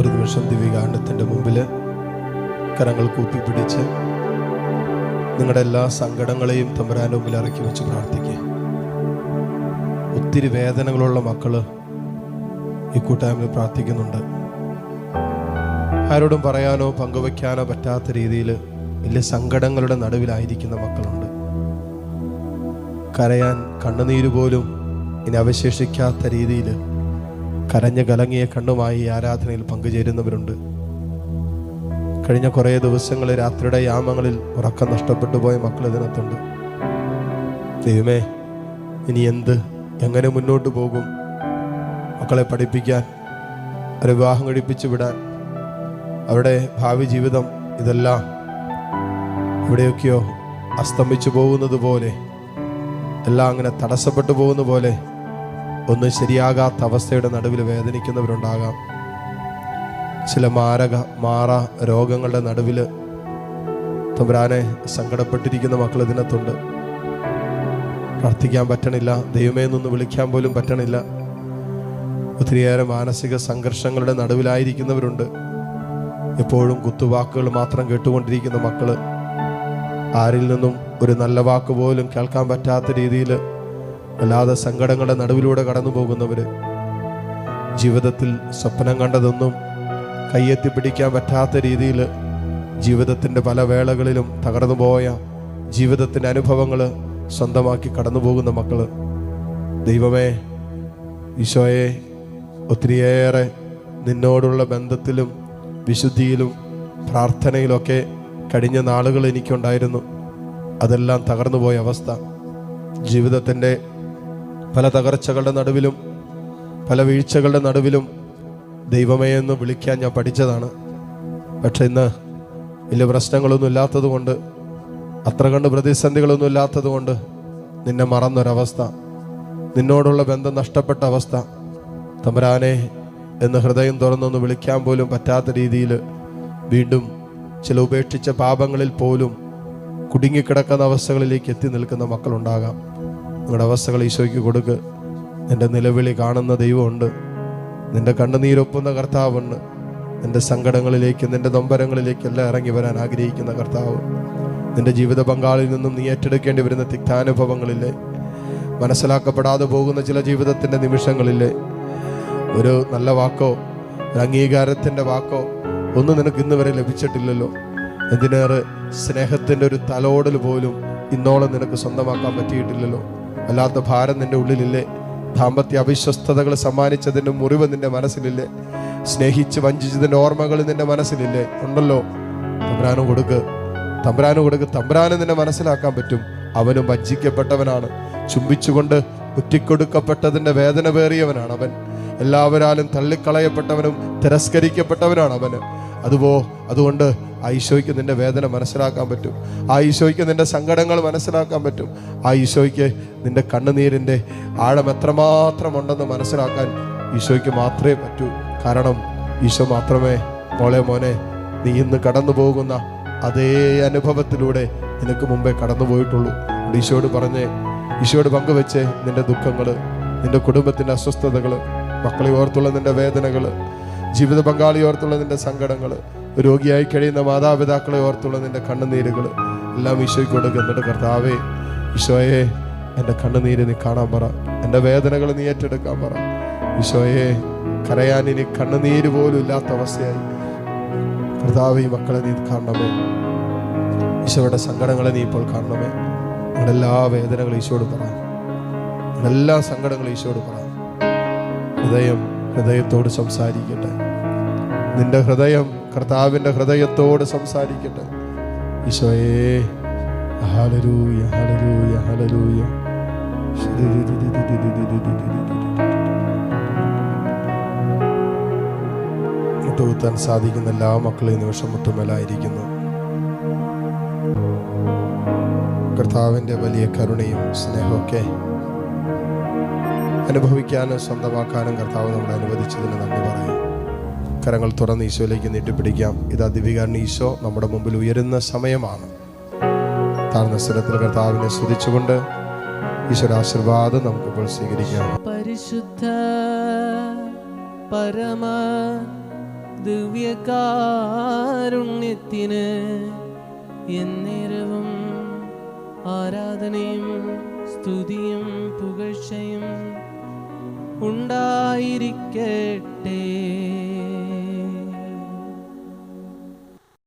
ഒരു നിമിഷം ദിവ്യകാരണത്തിന്റെ മുമ്പിൽ കരങ്ങൾ കൂപ്പിപ്പിടിച്ച് നിങ്ങളുടെ എല്ലാ സങ്കടങ്ങളെയും തമ്പുരാന്റെ മുമ്പിൽ ഇറക്കി വെച്ച് പ്രാർത്ഥിക്കുക. ഒത്തിരി വേദനകളുള്ള മക്കൾ ഈ കൂട്ടായ്മയിൽ പ്രാർത്ഥിക്കുന്നുണ്ട്. ആരോടും പറയാനോ പങ്കുവയ്ക്കാനോ പറ്റാത്ത രീതിയിൽ വലിയ സങ്കടങ്ങളുടെ നടുവിലായിരിക്കുന്ന മക്കളുണ്ട്. കരയാൻ കണ്ണുനീര് പോലും ഇനി അവശേഷിക്കാത്ത രീതിയിൽ കരഞ്ഞ് കലങ്ങിയ കണ്ണുമായി ആരാധനയിൽ പങ്കുചേരുന്നവരുണ്ട്. കഴിഞ്ഞ കുറേ ദിവസങ്ങൾ രാത്രിയുടെ യാമങ്ങളിൽ ഉറക്കം നഷ്ടപ്പെട്ടു പോയ മക്കൾ ഇതിനകത്തുണ്ട്. ദൈവമേ ഇനി എന്ത്? എങ്ങനെ മുന്നോട്ട് പോകും? മക്കളെ പഠിപ്പിക്കാൻ ഒരു വിവാഹം കഴിപ്പിച്ചു വിടാൻ അവരുടെ ഭാവി ജീവിതം ഇതെല്ലാം എവിടെയൊക്കെയോ അസ്തമിച്ചു പോകുന്നത് പോലെ എല്ലാം അങ്ങനെ തടസ്സപ്പെട്ടു പോകുന്ന പോലെ ഒന്നും ശരിയാകാത്ത അവസ്ഥയുടെ നടുവിൽ വേദനിക്കുന്നവരുണ്ടാകാം. ചില മാരക മാറ രോഗങ്ങളുടെ നടുവിൽ തമ്പുരാനെ സങ്കടപ്പെട്ടിരിക്കുന്ന മക്കൾ ഇതിനകത്തുണ്ട്. പ്രാർത്ഥിക്കാൻ പറ്റണില്ല ദൈവമേ നിന്ന് വിളിക്കാൻ പോലും പറ്റണില്ല. ഒത്തിരിയേറെ മാനസിക സംഘർഷങ്ങളുടെ നടുവിലായിരിക്കുന്നവരുണ്ട്. എപ്പോഴും കുത്തുവാക്കുകൾ മാത്രം കേട്ടുകൊണ്ടിരിക്കുന്ന മക്കൾ ആരിൽ നിന്നും ഒരു നല്ല വാക്ക് പോലും കേൾക്കാൻ പറ്റാത്ത രീതിയിൽ വല്ലാതെ സങ്കടങ്ങളുടെ നടുവിലൂടെ കടന്നു പോകുന്നവര് ജീവിതത്തിൽ സ്വപ്നം കണ്ടതൊന്നും കയ്യെത്തി പിടിക്കാൻ പറ്റാത്ത രീതിയിൽ ജീവിതത്തിന്റെ പല വേളകളിലും തകർന്നു പോയ ജീവിതത്തിന്റെ അനുഭവങ്ങൾ സ്വന്തമാക്കി കടന്നു പോകുന്ന മക്കൾ ദൈവമേ ഈശോയെ ഒത്തിരിയേറെ നിന്നോടുള്ള ബന്ധത്തിലും വിശുദ്ധിയിലും പ്രാർത്ഥനയിലൊക്കെ കഴിഞ്ഞ നാളുകൾ എനിക്കുണ്ടായിരുന്നു. അതെല്ലാം തകർന്നുപോയ അവസ്ഥ. ജീവിതത്തിന്റെ പല തകർച്ചകളുടെ നടുവിലും പല വീഴ്ചകളുടെ നടുവിലും ദൈവമേ എന്ന് വിളിക്കാൻ ഞാൻ പഠിച്ചതാണ്. പക്ഷെ ഇന്ന് വലിയ പ്രശ്നങ്ങളൊന്നും ഇല്ലാത്തത് കൊണ്ട് അത്ര കണ്ട് പ്രതിസന്ധികളൊന്നും ഇല്ലാത്തത് കൊണ്ട് നിന്നെ മറന്നൊരവസ്ഥ നിന്നോടുള്ള ബന്ധം നഷ്ടപ്പെട്ട അവസ്ഥ. തമ്പരാനെ എന്ന് ഹൃദയം തുറന്നൊന്ന് വിളിക്കാൻ പോലും പറ്റാത്ത രീതിയിൽ വീണ്ടും ചില ഉപേക്ഷിച്ച പാപങ്ങളിൽ പോലും കുടുങ്ങിക്കിടക്കുന്ന അവസ്ഥകളിലേക്ക് എത്തി നിൽക്കുന്ന മക്കളുണ്ടാകാം. നിങ്ങളുടെ അവസ്ഥകൾ ഈശോയ്ക്ക് കൊടുക്ക്. നിന്റെ നിലവിളി കാണുന്ന ദൈവമുണ്ട്. നിന്റെ കണ്ണുനീരൊപ്പുന്ന കർത്താവുണ്ട്. നിന്റെ സങ്കടങ്ങളിലേക്ക് നിന്റെ നൊമ്പരങ്ങളിലേക്ക് എല്ലാം ഇറങ്ങി വരാൻ ആഗ്രഹിക്കുന്ന കർത്താവ്. നിന്റെ ജീവിത പങ്കാളിൽ നിന്നും നീ ഏറ്റെടുക്കേണ്ടി വരുന്ന തിക്താനുഭവങ്ങളില്ലേ? മനസ്സിലാക്കപ്പെടാതെ പോകുന്ന ചില ജീവിതത്തിന്റെ നിമിഷങ്ങളില്ലേ? ഒരു നല്ല വാക്കോ ഒരു അംഗീകാരത്തിന്റെ വാക്കോ ഒന്നും നിനക്ക് ഇന്ന് വരെ ലഭിച്ചിട്ടില്ലല്ലോ. എന്തിനേറെ സ്നേഹത്തിന്റെ ഒരു തലോടൽ പോലും ഇന്നോളം നിനക്ക് സ്വന്തമാക്കാൻ പറ്റിയിട്ടില്ലല്ലോ. അല്ലാത്ത ഭാരം നിന്റെ ഉള്ളിലില്ലേ? ദാമ്പത്യ അവിശ്വസ്തതകൾ സമ്മാനിച്ചതിന്റെ മുറിവ് നിന്റെ മനസ്സിലില്ലേ? സ്നേഹിച്ച് വഞ്ചിച്ചതിന്റെ ഓർമ്മകൾ നിന്റെ മനസ്സിലില്ലേ? ഉണ്ടല്ലോ. തമ്പ്രാനും കൊടുക്ക്. തമ്പ്രാനും കൊടുക്ക്. തമ്പ്രാനും നിന്നെ മനസ്സിലാക്കാൻ പറ്റും. അവനും വഞ്ചിക്കപ്പെട്ടവനാണ്. ചുംബിച്ചുകൊണ്ട് ഉറ്റിക്കൊടുക്കപ്പെട്ടതിന്റെ വേദന പേറിയവനാണ് അവൻ എല്ലാവരാലും തള്ളിക്കളയപ്പെട്ടവനും തിരസ്കരിക്കപ്പെട്ടവനാണ് അവന് അതുപോ അതുകൊണ്ട് ആ ഈശോയ്ക്ക് നിന്റെ വേദന മനസ്സിലാക്കാൻ പറ്റും. ആ ഈശോയ്ക്ക് നിന്റെ സങ്കടങ്ങൾ മനസ്സിലാക്കാൻ പറ്റും. ആ ഈശോയ്ക്ക് നിന്റെ കണ്ണുനീരിന്റെ ആഴം എത്രമാത്രം ഉണ്ടെന്ന് മനസ്സിലാക്കാൻ ഈശോയ്ക്ക് മാത്രമേ പറ്റൂ. കാരണം ഈശോ മാത്രമേ മോളെ മോനെ നീ ഇന്ന് കടന്നു പോകുന്ന അതേ അനുഭവത്തിലൂടെ നിനക്ക് മുമ്പേ കടന്നു പോയിട്ടുള്ളൂ ഈശോയോട് പറഞ്ഞ് ഈശോയോട് പങ്കുവെച്ച് നിന്റെ ദുഃഖങ്ങൾ നിന്റെ കുടുംബത്തിന്റെ അസ്വസ്ഥതകൾ മക്കളെ ഓർത്തുള്ള നിന്റെ വേദനകൾ ജീവിത പങ്കാളി ഓർത്തുള്ള നിന്റെ സങ്കടങ്ങൾ രോഗിയായി കഴിയുന്ന മാതാപിതാക്കളെ ഓർത്തുള്ള നിന്റെ കണ്ണുനീരുകൾ എല്ലാം ഈശോയ്ക്ക് കൊടുക്കുന്നുണ്ട് കർത്താവേ ഈശോയെ എന്റെ കണ്ണുനീര് നീ കാണാൻ പറ. എന്റെ വേദനകൾ നീ ഏറ്റെടുക്കാൻ പറ. ഈശോയെ കരയാൻ ഇനി കണ്ണുനീര് പോലും ഇല്ലാത്ത അവസ്ഥയായി. കർത്താവ് ഈ മക്കളെ നീ കാണണമേ. ഈശോയുടെ സങ്കടങ്ങളെ നീ ഇപ്പോൾ കാണണമേ. നിങ്ങളുടെ എല്ലാ വേദനകളും ഈശോട് പറ. എല്ലാ സങ്കടങ്ങളും ഈശോട് പറ. ഹൃദയം ഹൃദയത്തോട് സംസാരിക്കട്ടെ. നിന്റെ ഹൃദയം കർത്താവിന്റെ ഹൃദയത്തോട് സംസാരിക്കട്ടെ. ഈശോയേ ഹല്ലേലൂയ ഹല്ലേലൂയ ഹല്ലേലൂയ. മുട്ടുകുത്താൻ സാധിക്കുന്ന എല്ലാ മക്കളെയും നിമിഷം മുട്ടുമലായിരിക്കുന്നു. കർത്താവിന്റെ വലിയ കരുണയും സ്നേഹമൊക്കെ അനുഭവിക്കാനും സ്വന്തമാക്കാനും കർത്താവ് നമ്മളെ അനുവദിച്ചതിന് നന്ദി പറയും. കരങ്ങൾ തുറന്ന് ഈശോയിലേക്ക് നീട്ടിപ്പിടിക്കാം. ഇത് ദിവികാരൻ ഈശോ നമ്മുടെ മുമ്പിൽ ഉയരുന്ന സമയമാണ്. താഴ്ന്ന സ്ഥലത്തിൽ കർത്താവിനെ സ്തുതിച്ചുകൊണ്ട് ഈശ്വര ആശീർവാദം നമുക്കിപ്പോൾ സ്വീകരിക്കാം. പരിശുദ്ധ പരമ ദിവ്യകാരുണ്യത്തിന് എന്നേരവും ആരാധനയും സ്തുതിയും പുകഴ്ചയും ഉണ്ടായിരിക്കട്ടെ.